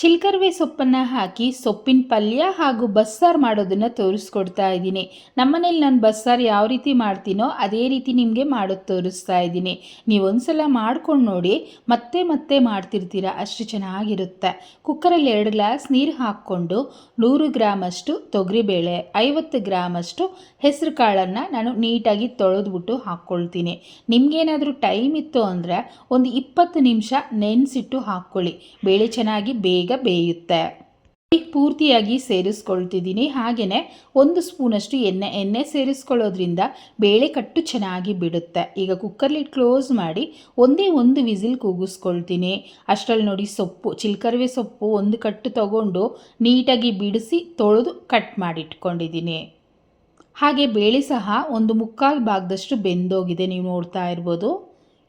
ಚಿಲ್ಕರ್ವೆ ಸೊಪ್ಪನ್ನು ಹಾಕಿ ಸೊಪ್ಪಿನ ಪಲ್ಯ ಹಾಗೂ ಬಸ್ಸಾರು ಮಾಡೋದನ್ನು ತೋರಿಸ್ಕೊಡ್ತಾ ಇದ್ದೀನಿ. ನಮ್ಮನೇಲಿ ನಾನು ಬಸ್ಸಾರು ಯಾವ ರೀತಿ ಮಾಡ್ತೀನೋ ಅದೇ ರೀತಿ ನಿಮಗೆ ಮಾಡೋದು ತೋರಿಸ್ತಾ ಇದ್ದೀನಿ. ನೀವು ಒಂದ್ಸಲ ಮಾಡ್ಕೊಂಡು ನೋಡಿ, ಮತ್ತೆ ಮತ್ತೆ ಮಾಡ್ತಿರ್ತೀರ, ಅಷ್ಟು ಚೆನ್ನಾಗಿರುತ್ತೆ. ಕುಕ್ಕರಲ್ಲಿ ಎರಡು ಗ್ಲಾಸ್ ನೀರು ಹಾಕ್ಕೊಂಡು ನೂರು ಗ್ರಾಮಷ್ಟು ತೊಗರಿಬೇಳೆ, ಐವತ್ತು ಗ್ರಾಮಷ್ಟು ಹೆಸರು ಕಾಳನ್ನು ನಾನು ನೀಟಾಗಿ ತೊಳೆದ್ಬಿಟ್ಟು ಹಾಕ್ಕೊಳ್ತೀನಿ ನಿಮಗೇನಾದರೂ ಟೈಮ್ ಇತ್ತು ಅಂದರೆ ಒಂದು ಇಪ್ಪತ್ತು ನಿಮಿಷ ನೆನೆಸಿಟ್ಟು ಹಾಕ್ಕೊಳ್ಳಿ. ಬೇಳೆ ಚೆನ್ನಾಗಿ ಬೇಗ ಬೇಯುತ್ತೆ. ಪೂರ್ತಿಯಾಗಿ ಸೇರಿಸ್ಕೊಳ್ತಿದ್ದೀನಿ. ಹಾಗೆಯೇ ಒಂದು ಸ್ಪೂನಷ್ಟು ಎಣ್ಣೆ ಎಣ್ಣೆ ಸೇರಿಸ್ಕೊಳ್ಳೋದ್ರಿಂದ ಬೇಳೆ ಕಟ್ಟು ಚೆನ್ನಾಗಿ ಬಿಡುತ್ತೆ. ಈಗ ಕುಕ್ಕರ್ಲಿ ಕ್ಲೋಸ್ ಮಾಡಿ ಒಂದೇ ಒಂದು ವಿಸಿಲ್ ಕೂಗಿಸ್ಕೊಳ್ತೀನಿ. ಅಷ್ಟರಲ್ಲಿ ನೋಡಿ ಸೊಪ್ಪು, ಚಿಲ್ಕರ್ವೆ ಸೊಪ್ಪು ಒಂದು ಕಟ್ಟು ತಗೊಂಡು ನೀಟಾಗಿ ಬಿಡಿಸಿ ತೊಳೆದು ಕಟ್ ಮಾಡಿಟ್ಕೊಂಡಿದ್ದೀನಿ. ಹಾಗೆ ಬೇಳೆ ಸಹ ಒಂದು ಮುಕ್ಕಾಲು ಭಾಗದಷ್ಟು ಬೆಂದೋಗಿದೆ. ನೀವು ನೋಡ್ತಾ ಇರ್ಬೋದು.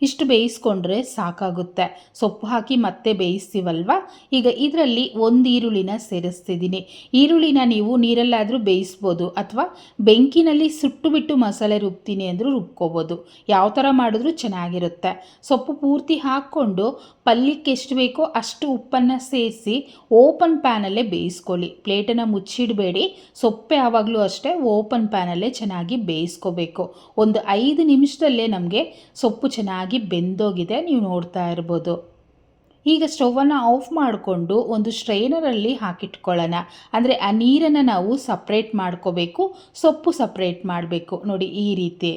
ಇಷ್ಟು ಬೇಯಿಸ್ಕೊಂಡ್ರೆ ಸಾಕಾಗುತ್ತೆ. ಸೊಪ್ಪು ಹಾಕಿ ಮತ್ತೆ ಬೇಯಿಸ್ತೀವಲ್ವ? ಈಗ ಇದರಲ್ಲಿ ಒಂದು ಈರುಳ್ಳಿನ ಸೇರಿಸ್ತಿದ್ದೀನಿ. ಈರುಳ್ಳಿನ ನೀವು ನೀರಲ್ಲಾದರೂ ಬೇಯಿಸ್ಬೋದು ಅಥವಾ ಬೆಂಕಿನಲ್ಲಿ ಸುಟ್ಟು ಬಿಟ್ಟು ಮಸಾಲೆ ರುಬ್ತೀನಿ ಅಂದರೂ ರುಬ್ಕೋಬೋದು. ಯಾವ ಥರ ಮಾಡಿದ್ರೂ ಚೆನ್ನಾಗಿರುತ್ತೆ. ಸೊಪ್ಪು ಪೂರ್ತಿ ಹಾಕ್ಕೊಂಡು ಪಲ್ಯಕ್ಕೆ ಎಷ್ಟು ಬೇಕೋ ಅಷ್ಟು ಉಪ್ಪನ್ನು ಸೇರಿಸಿ ಓಪನ್ ಪ್ಯಾನಲ್ಲೇ ಬೇಯಿಸ್ಕೊಳ್ಳಿ. ಪ್ಲೇಟನ್ನು ಮುಚ್ಚಿಡಬೇಡಿ. ಸೊಪ್ಪೆ ಯಾವಾಗಲೂ ಅಷ್ಟೇ ಓಪನ್ ಪ್ಯಾನಲ್ಲೇ ಚೆನ್ನಾಗಿ ಬೇಯಿಸ್ಕೋಬೇಕು. ಒಂದು ಐದು ನಿಮಿಷದಲ್ಲೇ ನಮಗೆ ಸೊಪ್ಪು ಚೆನ್ನಾಗಿ ಬೆಂದೋಗಿದೆ, ನೀವು ನೋಡ್ತಾ ಇರ್ಬೋದು. ಈಗ ಸ್ಟೌವನ್ನು ಆಫ್ ಮಾಡಿಕೊಂಡು ಒಂದು ಸ್ಟ್ರೈನರಲ್ಲಿ ಹಾಕಿಟ್ಕೊಳ್ಳೋಣ. ಅಂದರೆ ಆ ನೀರನ್ನು ನಾವು ಸಪ್ರೇಟ್ ಮಾಡ್ಕೋಬೇಕು, ಸೊಪ್ಪು ಸಪ್ರೇಟ್ ಮಾಡಬೇಕು. ನೋಡಿ ಈ ರೀತಿ.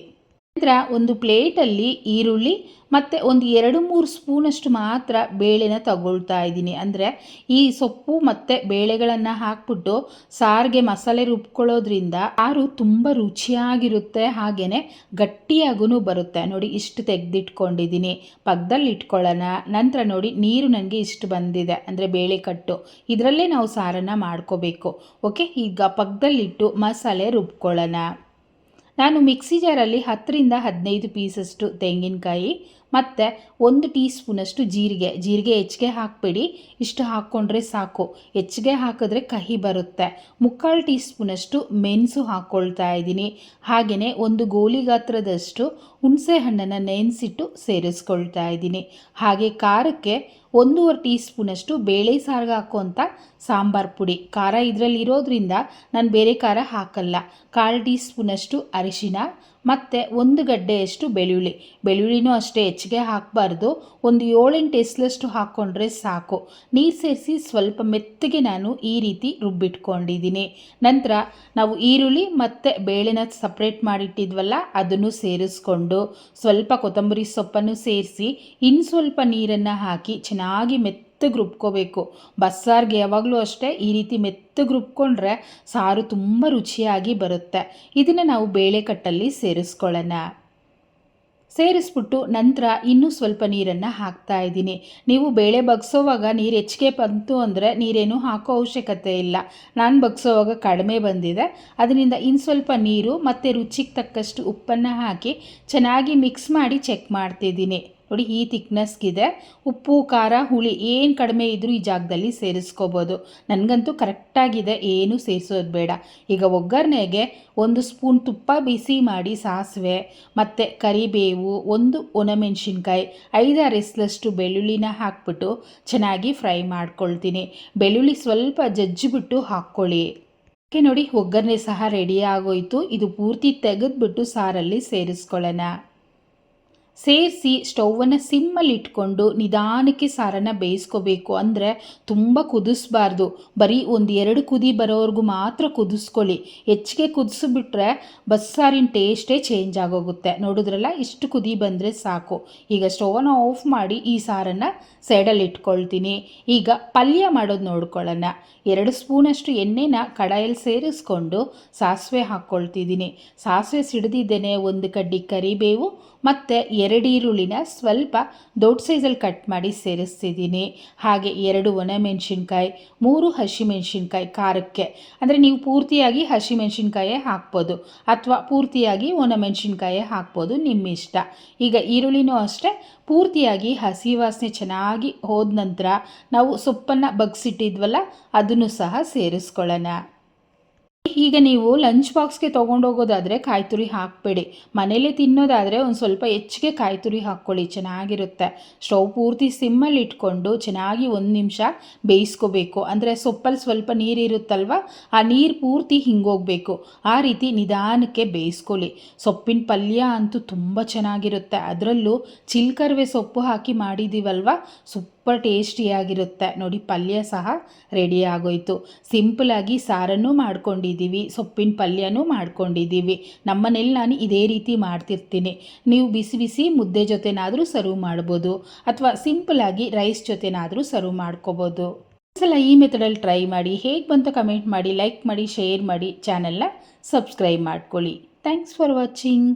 ನಂತರ ಒಂದು ಪ್ಲೇಟಲ್ಲಿ ಈರುಳ್ಳಿ ಮತ್ತು ಒಂದು ಎರಡು ಮೂರು ಸ್ಪೂನಷ್ಟು ಮಾತ್ರ ಬೇಳೆನ ತಗೊಳ್ತಾ ಇದ್ದೀನಿ. ಅಂದರೆ ಈ ಸೊಪ್ಪು ಮತ್ತು ಬೇಳೆಗಳನ್ನು ಹಾಕ್ಬಿಟ್ಟು ಸಾರಿಗೆ ಮಸಾಲೆ ರುಬ್ಕೊಳ್ಳೋದ್ರಿಂದ ಸಾರು ತುಂಬ ರುಚಿಯಾಗಿರುತ್ತೆ ಹಾಗೆಯೇ ಗಟ್ಟಿಯಾಗೂ ಬರುತ್ತೆ. ನೋಡಿ, ಇಷ್ಟು ತೆಗೆದಿಟ್ಕೊಂಡಿದ್ದೀನಿ. ಪಕ್ಕದಲ್ಲಿ ಇಟ್ಕೊಳ್ಳೋಣ. ನಂತರ ನೋಡಿ, ನೀರು ನನಗೆ ಇಷ್ಟು ಬಂದಿದೆ. ಅಂದರೆ ಬೇಳೆ ಕಟ್ಟು. ಇದರಲ್ಲೇ ನಾವು ಸಾರನ್ನು ಮಾಡ್ಕೋಬೇಕು. ಓಕೆ? ಈಗ ಪಕ್ಕದಲ್ಲಿಟ್ಟು ಮಸಾಲೆ ರುಬ್ಕೊಳ್ಳೋಣ. ನಾನು ಮಿಕ್ಸಿ ಜಾರಲ್ಲಿ ಹತ್ತರಿಂದ ಹದಿನೈದು ಪೀಸಷ್ಟು ತೆಂಗಿನಕಾಯಿ ಮತ್ತು ಒಂದು ಟೀ ಸ್ಪೂನಷ್ಟು ಜೀರಿಗೆ ಜೀರಿಗೆ ಹೆಚ್ಚಿಗೆ ಹಾಕಬೇಡಿ. ಇಷ್ಟು ಹಾಕ್ಕೊಂಡ್ರೆ ಸಾಕು. ಹೆಚ್ಚಿಗೆ ಹಾಕಿದ್ರೆ ಕಹಿ ಬರುತ್ತೆ. ಮುಕ್ಕಾಲು ಟೀ ಸ್ಪೂನಷ್ಟು ಮೆಣಸು ಹಾಕ್ಕೊಳ್ತಾ ಇದ್ದೀನಿ. ಹಾಗೆಯೇ ಒಂದು ಗೋಲಿ ಗಾತ್ರದಷ್ಟು ಹುಣಸೆ ಹಣ್ಣನ್ನು ನೆನೆಸಿಟ್ಟು ಸೇರಿಸ್ಕೊಳ್ತಾ ಇದ್ದೀನಿ. ಹಾಗೆ ಖಾರಕ್ಕೆ ಒಂದೂವರೆ ಟೀ ಸ್ಪೂನಷ್ಟು ಬೇಳೆ ಸಾರಿಗೆ ಹಾಕುವಂಥ ಸಾಂಬಾರು ಪುಡಿ. ಖಾರ ಇದರಲ್ಲಿ ಇರೋದ್ರಿಂದ ನಾನು ಬೇರೆ ಖಾರ ಹಾಕಲ್ಲ. ಕಾಲು ಟೀ ಸ್ಪೂನಷ್ಟು ಅರಿಶಿನ ಮತ್ತು ಒಂದು ಗಡ್ಡೆಯಷ್ಟು ಬೆಳ್ಳುಳ್ಳಿ. ಬೆಳ್ಳುಳ್ಳಿನೂ ಅಷ್ಟೇ ಹೆಚ್ಚಿಗೆ ಹಾಕಬಾರ್ದು. ಒಂದು ಏಳೆಂಟು ಎಸ್ಲಷ್ಟು ಹಾಕ್ಕೊಂಡ್ರೆ ಸಾಕು. ನೀರು ಸೇರಿಸಿ ಸ್ವಲ್ಪ ಮೆತ್ತಗೆ ನಾನು ಈ ರೀತಿ ರುಬ್ಬಿಟ್ಕೊಂಡಿದ್ದೀನಿ. ನಂತರ ನಾವು ಈರುಳ್ಳಿ ಮತ್ತು ಬೇಳೆನ ಸಪ್ರೇಟ್ ಮಾಡಿಟ್ಟಿದ್ವಲ್ಲ, ಅದನ್ನು ಸೇರಿಸ್ಕೊಂಡು ಸ್ವಲ್ಪ ಕೊತ್ತಂಬರಿ ಸೊಪ್ಪನ್ನು ಸೇರಿಸಿ ಇನ್ನು ಸ್ವಲ್ಪ ನೀರನ್ನು ಹಾಕಿ ಚೆನ್ನಾಗಿ ಮೆತ್ತ ಮೆತ್ತಗೆ ರುಬ್ಕೋಬೇಕು ಬಸ್ಸಾರಿಗೆ ಯಾವಾಗಲೂ ಅಷ್ಟೇ ಈ ರೀತಿ ಮೆತ್ತಗೆ ರುಬ್ಕೊಂಡ್ರೆ ಸಾರು ತುಂಬ ರುಚಿಯಾಗಿ ಬರುತ್ತೆ. ಇದನ್ನು ನಾವು ಬೇಳೆಕಟ್ಟಲ್ಲಿ ಸೇರಿಸ್ಕೊಳ್ಳೋಣ. ಸೇರಿಸ್ಬಿಟ್ಟು ನಂತರ ಇನ್ನೂ ಸ್ವಲ್ಪ ನೀರನ್ನು ಹಾಕ್ತಾ ಇದ್ದೀನಿ. ನೀವು ಬೇಳೆ ಬಗ್ಸೋವಾಗ ನೀರು ಹೆಚ್ಚಿಗೆ ಬಂತು ಅಂದರೆ ನೀರೇನು ಹಾಕೋ ಅವಶ್ಯಕತೆ ಇಲ್ಲ. ನಾನು ಬಗ್ಸೋವಾಗ ಕಡಿಮೆ ಬಂದಿದೆ. ಅದರಿಂದ ಇನ್ನು ಸ್ವಲ್ಪ ನೀರು ಮತ್ತು ರುಚಿಗೆ ತಕ್ಕಷ್ಟು ಉಪ್ಪನ್ನು ಹಾಕಿ ಚೆನ್ನಾಗಿ ಮಿಕ್ಸ್ ಮಾಡಿ ಚೆಕ್ ಮಾಡ್ತಿದ್ದೀನಿ. ನೋಡಿ, ಈ ತಿಕ್ನೆಸ್ಗಿದೆ ಉಪ್ಪು, ಖಾರ, ಹುಳಿ ಏನು ಕಡಿಮೆ ಇದ್ದರೂ ಈ ಜಾಗದಲ್ಲಿ ಸೇರಿಸ್ಕೋಬೋದು. ನನಗಂತೂ ಕರೆಕ್ಟಾಗಿದೆ ಏನು ಸೇರಿಸೋದು ಬೇಡ. ಈಗ ಒಗ್ಗರಣೆಗೆ ಒಂದು ಸ್ಪೂನ್ ತುಪ್ಪ ಬಿಸಿ ಮಾಡಿ ಸಾಸಿವೆ, ಮತ್ತು ಕರಿಬೇವು, ಒಂದು ಒಣಮೆಣಸಿನ್ಕಾಯಿ, ಐದಾರು ಎಸ್ಲಷ್ಟು ಬೆಳ್ಳುಳ್ಳಿನ ಹಾಕ್ಬಿಟ್ಟು ಚೆನ್ನಾಗಿ ಫ್ರೈ ಮಾಡ್ಕೊಳ್ತೀನಿ. ಬೆಳ್ಳುಳ್ಳಿ ಸ್ವಲ್ಪ ಜಜ್ಜಿಬಿಟ್ಟು ಹಾಕ್ಕೊಳ್ಳಿ. ಓಕೆ ನೋಡಿ, ಒಗ್ಗರಣೆ ಸಹ ರೆಡಿ ಆಗೋಯಿತು. ಇದು ಪೂರ್ತಿ ತೆಗೆದುಬಿಟ್ಟು ಸಾರಲ್ಲಿ ಸೇರಿಸ್ಕೊಳ್ಳೋಣ. ಸೇರಿಸಿ ಸ್ಟೌವನ್ನು ಸಿಮ್ಮಲ್ಲಿ ಇಟ್ಕೊಂಡು ನಿಧಾನಕ್ಕೆ ಸಾರನ್ನ ಬೇಯಿಸ್ಕೋಬೇಕು. ಅಂದರೆ ತುಂಬ ಕುದಿಸ್ಬಾರ್ದು. ಬರೀ ಒಂದು ಎರಡು ಕುದಿ ಬರೋವರೆಗೂ ಮಾತ್ರ ಕುದಿಸ್ಕೊಳ್ಳಿ. ಹೆಚ್ಚಿಗೆ ಕುದಿಸ್ಬಿಟ್ರೆ ಬಸ್ಸಾರಿನ ಟೇಸ್ಟೇ ಚೇಂಜ್ ಆಗೋಗುತ್ತೆ. ನೋಡಿದ್ರಲ್ಲ, ಇಷ್ಟು ಕುದಿ ಬಂದರೆ ಸಾಕು. ಈಗ ಸ್ಟೌವನ್ನ ಆಫ್ ಮಾಡಿ ಈ ಸಾರನ್ನು ಸೈಡಲ್ಲಿ ಇಟ್ಕೊಳ್ತೀನಿ ಈಗ ಪಲ್ಯ ಮಾಡೋದು ನೋಡ್ಕೊಳ್ಳೋಣ. ಎರಡು ಸ್ಪೂನಷ್ಟು ಎಣ್ಣೆನ ಕಡಾಯಲ್ಲಿ ಸೇರಿಸ್ಕೊಂಡು ಸಾಸಿವೆ ಹಾಕ್ಕೊಳ್ತಿದ್ದೀನಿ. ಸಾಸಿವೆ ಸಿಡಿದಿದ್ದೇನೆ ಒಂದು ಕಡ್ಡಿ ಕರಿಬೇವು ಮತ್ತು ಎರಡು ಈರುಳ್ಳಿನ ಸ್ವಲ್ಪ ದೊಡ್ಡ ಸೈಜಲ್ಲಿ ಕಟ್ ಮಾಡಿ ಸೇರಿಸ್ತಿದ್ದೀನಿ. ಹಾಗೆ ಎರಡು ಒಣಮೆಣಸಿನ್ಕಾಯಿ, ಮೂರು ಹಸಿಮೆಣಸಿನ್ಕಾಯಿ ಖಾರಕ್ಕೆ. ಅಂದರೆ ನೀವು ಪೂರ್ತಿಯಾಗಿ ಹಸಿಮೆಣಸಿನ್ಕಾಯೇ ಹಾಕ್ಬೋದು. ಅಥವಾ ಪೂರ್ತಿಯಾಗಿ ಒಣಮೆಣಸಿನ್ಕಾಯೇ ಹಾಕ್ಬೋದು ನಿಮ್ಮ ಇಷ್ಟ. ಈಗ ಈರುಳ್ಳಿನೂ ಅಷ್ಟೇ, ಪೂರ್ತಿಯಾಗಿ ಹಸಿ ವಾಸನೆ ಚೆನ್ನಾಗಿ ಹೋದ ನಂತರ ನಾವು ಸೊಪ್ಪನ್ನು ಬಗ್ಸಿಟ್ಟಿದ್ವಲ್ಲ, ಅದನ್ನು ಸಹ ಸೇರಿಸ್ಕೊಳ್ಳೋಣ. ಈಗ ನೀವು ಲಂಚ್ ಬಾಕ್ಸ್ಗೆ ತೊಗೊಂಡೋಗೋದಾದರೆ ಕಾಯಿ ತುರಿ ಹಾಕಬೇಡಿ. ಮನೇಲಿ ತಿನ್ನೋದಾದರೆ ಒಂದು ಸ್ವಲ್ಪ ಹೆಚ್ಚಿಗೆ ಕಾಯಿ ತುರಿ ಹಾಕ್ಕೊಳ್ಳಿ, ಚೆನ್ನಾಗಿರುತ್ತೆ. ಸ್ಟವ್ ಪೂರ್ತಿ ಸಿಮ್ಮಲ್ಲಿ ಇಟ್ಕೊಂಡು ಚೆನ್ನಾಗಿ ಒಂದು ನಿಮಿಷ ಬೇಯಿಸ್ಕೋಬೇಕು. ಅಂದರೆ ಸೊಪ್ಪಲ್ಲಿ ಸ್ವಲ್ಪ ನೀರಿರುತ್ತಲ್ವ ಆ ನೀರು ಪೂರ್ತಿ ಹಿಂಗೋಗಬೇಕು. ಆ ರೀತಿ ನಿಧಾನಕ್ಕೆ ಬೇಯಿಸ್ಕೊಳ್ಳಿ. ಸೊಪ್ಪಿನ ಪಲ್ಯ ಅಂತೂ ತುಂಬ ಚೆನ್ನಾಗಿರುತ್ತೆ. ಅದರಲ್ಲೂ ಚಿಲ್ಕರ್ವೆ ಸೊಪ್ಪು ಹಾಕಿ ಮಾಡಿದ್ದೀವಲ್ವ ಸೂಪರ್ ಟೇಸ್ಟಿಯಾಗಿರುತ್ತೆ. ನೋಡಿ, ಪಲ್ಯ ಸಹ ರೆಡಿ ಆಗೋಯ್ತು. ಸಿಂಪಲಾಗಿ ಸಾರನ್ನು ಮಾಡ್ಕೊಂಡಿದ್ದೀವಿ, ಸೊಪ್ಪಿನ ಪಲ್ಯನೂ ಮಾಡ್ಕೊಂಡಿದ್ದೀವಿ. ನಮ್ಮನೇಲಿ ನಾನು ಇದೇ ರೀತಿ ಮಾಡ್ತಿರ್ತೀನಿ. ನೀವು ಬಿಸಿ ಬಿಸಿ ಮುದ್ದೆ ಜೊತೆನಾದರೂ ಸರ್ವ್ ಮಾಡ್ಬೋದು, ಅಥವಾ ಸಿಂಪಲಾಗಿ ರೈಸ್ ಜೊತೆನಾದರೂ ಸರ್ವ್ ಮಾಡ್ಕೋಬೋದು. ಸಲ ಈ ಮೆಥಡಲ್ಲಿ ಟ್ರೈ ಮಾಡಿ, ಹೇಗೆ ಬಂತು ಕಮೆಂಟ್ ಮಾಡಿ ಲೈಕ್ ಮಾಡಿ ಶೇರ್ ಮಾಡಿ ಚಾನಲ್ನ ಸಬ್ಸ್ಕ್ರೈಬ್ ಮಾಡ್ಕೊಳ್ಳಿ. Thanks for watching